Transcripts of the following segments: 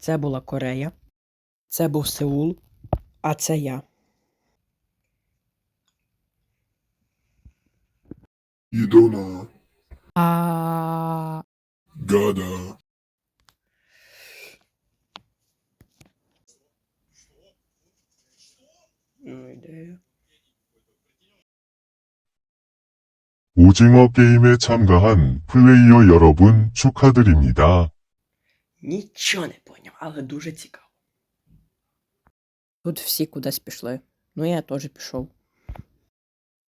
Це була Корея. Це був Сеул. А це я. 이도나 А. 가다 Ну, ідея. 오징어 게임에 참가한 플레이어 여러분 축하드립니다. Нічого не поняв, але дуже цікаво. Тут всі кудись пішли. Ну я теж пішов.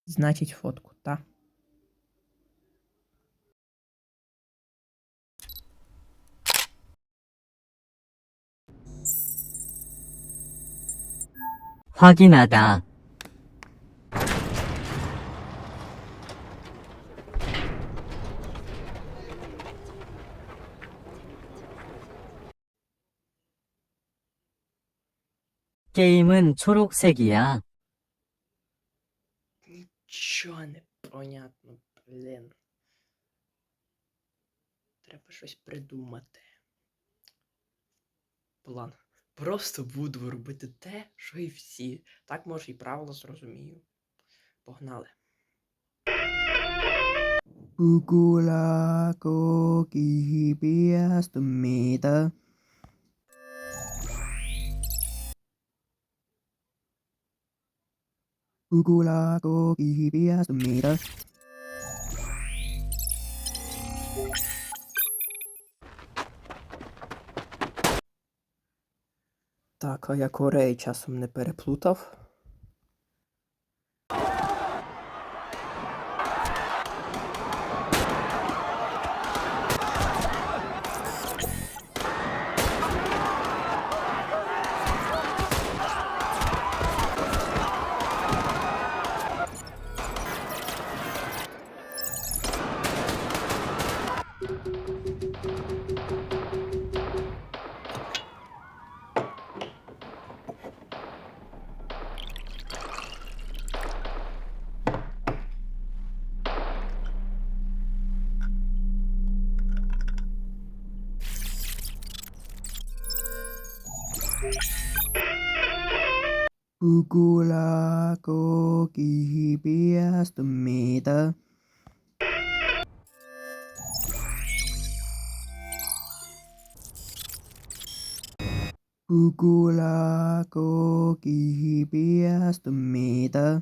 Значить, фотку, та. 확인하다. 게임은 초록색이야. Нічого не понятно, блін. Треба щось придумати. План. Просто буду робити те, що і всі. Так може і правила зрозумію. Погнали. Букула кіпіастоміта. Букула кіпіастоміта. Так, а я Кореї часом не переплутав. Bukula koki bias demita Kukulaako kiipiästä mitä?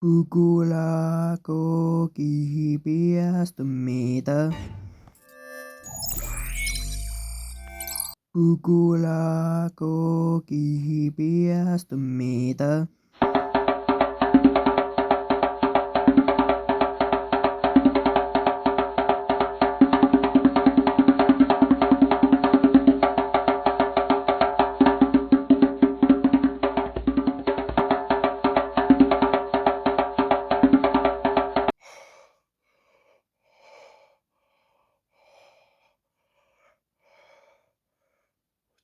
Kukulaako kiipiästä mitä? koki kiipiästä mitä?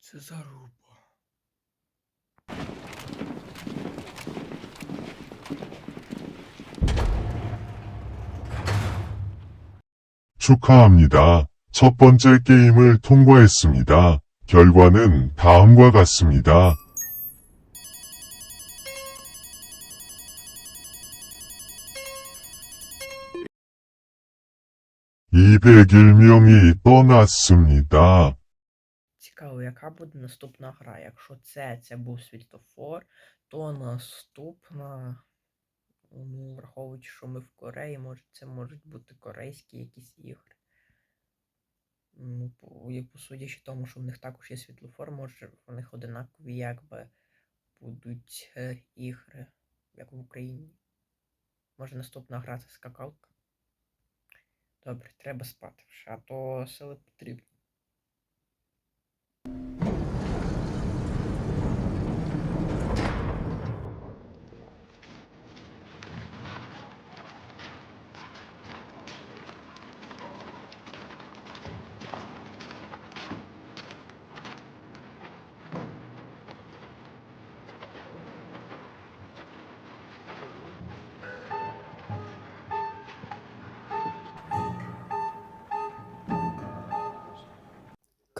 세사르 오빠. 축하합니다. 첫 번째 게임을 통과했습니다. 결과는 다음과 같습니다. 201명이 떠났습니다. Цікаво, яка буде наступна гра. Якщо це, це був світлофор, то наступна. Ну, враховуючи, що ми в Кореї, може, це можуть бути корейські якісь ігри. Ну, по судячи тому, що в них також є світлофор, може в них одинакові якби будуть е, ігри, як в Україні. Може наступна гра це скакалка. Добре, треба спати вже, а то сили потрібні.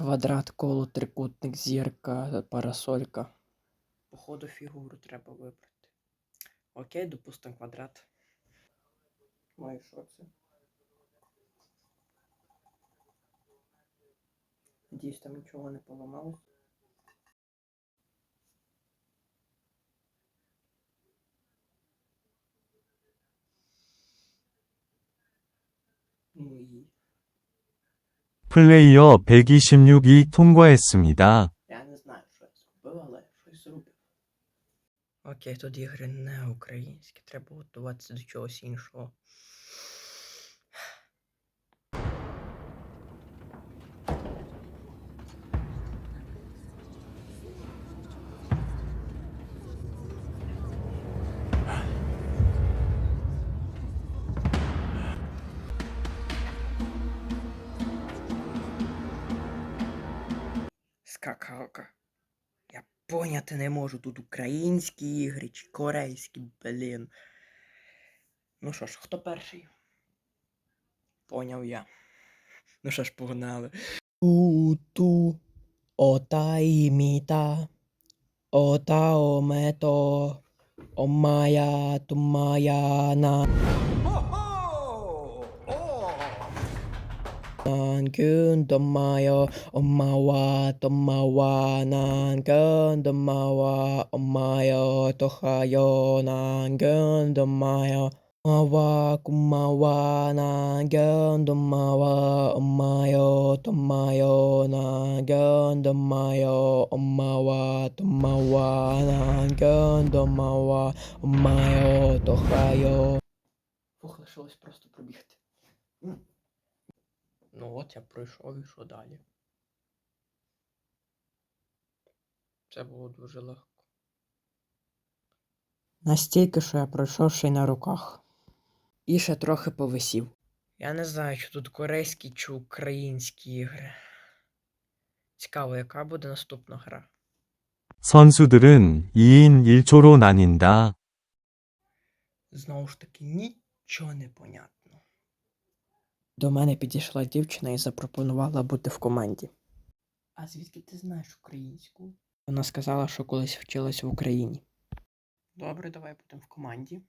Квадрат, коло, трикутник, зірка, парасолька. Походу фігуру треба вибрати. Окей, допустимо квадрат. Ну і що це? Надіюсь, там нічого не поламалось. 플레이어 126이 통과했습니다. Я не знаю, що я зробив, але щось зробив. Окей, тут ігри не українські, треба готуватися до чогось іншого. Скакалка. Я поняти не можу, тут українські ігри чи корейські, блін. Ну що ж, хто перший? Поняв я. Ну що ж, погнали. Ту-ту, ота іміта, ота омето, омая тумаяна. Nan kun domayo omawa tomawa nan kun domawa omayo tohayo nan kun domayo omawa kumawa nan kun domawa omayo tomayo nan kun domayo omawa tomawa nan kun domawa omayo tohayo Фух, лишилось просто пробігти. Ну от я пройшов і що далі. Це було дуже легко. Настільки, що я пройшов ще й на руках. І ще трохи повисів. Я не знаю, чи тут корейські чи українські ігри. Цікаво, яка буде наступна гра. 선수들은 2인 1조로 나뉜다. Знову ж таки, нічого не понятно. До мене підійшла дівчина і запропонувала бути в команді. А звідки ти знаєш українську? Вона сказала, що колись вчилась в Україні. Добре, давай будемо в команді.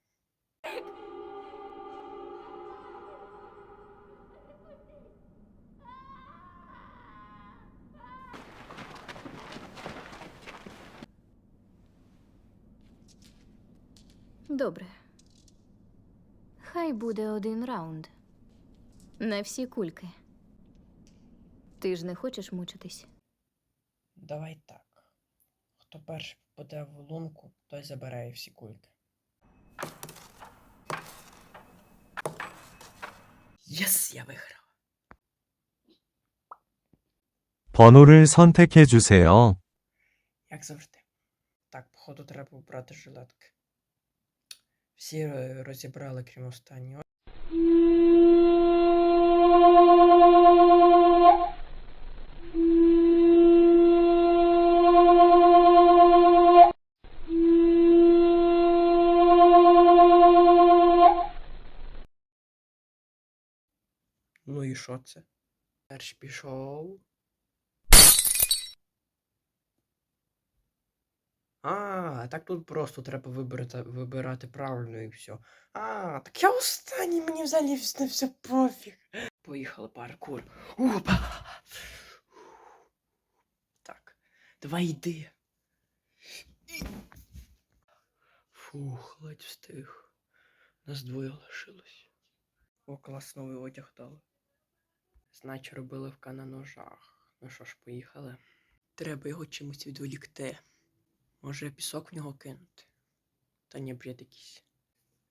Добре. Хай буде один раунд. На всі кульки. Ти ж не хочеш мучитись? Давай так. Хто перший попаде в лунку, той забирає всі кульки. Єс, я виграв. 번호를 선택해 주세요. Як завжди. Так, походу, треба обрати жилетки. Всі е, розібрали, крім останнього. Ну і що це? Перший пішов. А, так тут просто треба вибирати, вибирати правильно і все. А, так я останній, мені взагалі вс- на все пофіг. Поїхали паркур. Опа. Так, давай йди. Фух, ледь встиг. Нас двоє лишилось. О, клас новий одяг дали. Значить, робили вка на ножах. Ну що ж, поїхали. Треба його чимось відволікти. Може пісок в нього кинути? Та ні, бред якийсь.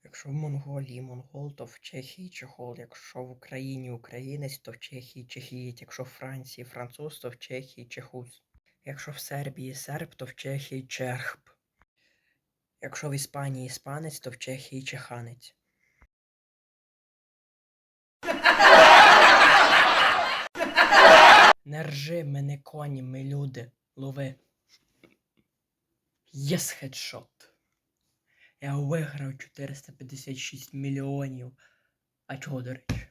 Якщо в Монголії монгол, то в Чехії чехол. Якщо в Україні українець, то в Чехії чехієць. Якщо в Франції француз, то в Чехії чехус. Якщо в Сербії серб, то в Чехії черхб. Якщо в Іспанії іспанець, то в Чехії чеханець. Не ржи, ми не коні, ми люди. Лови. Єс хедшот. Я виграв 456 мільйонів. А чого, до речі?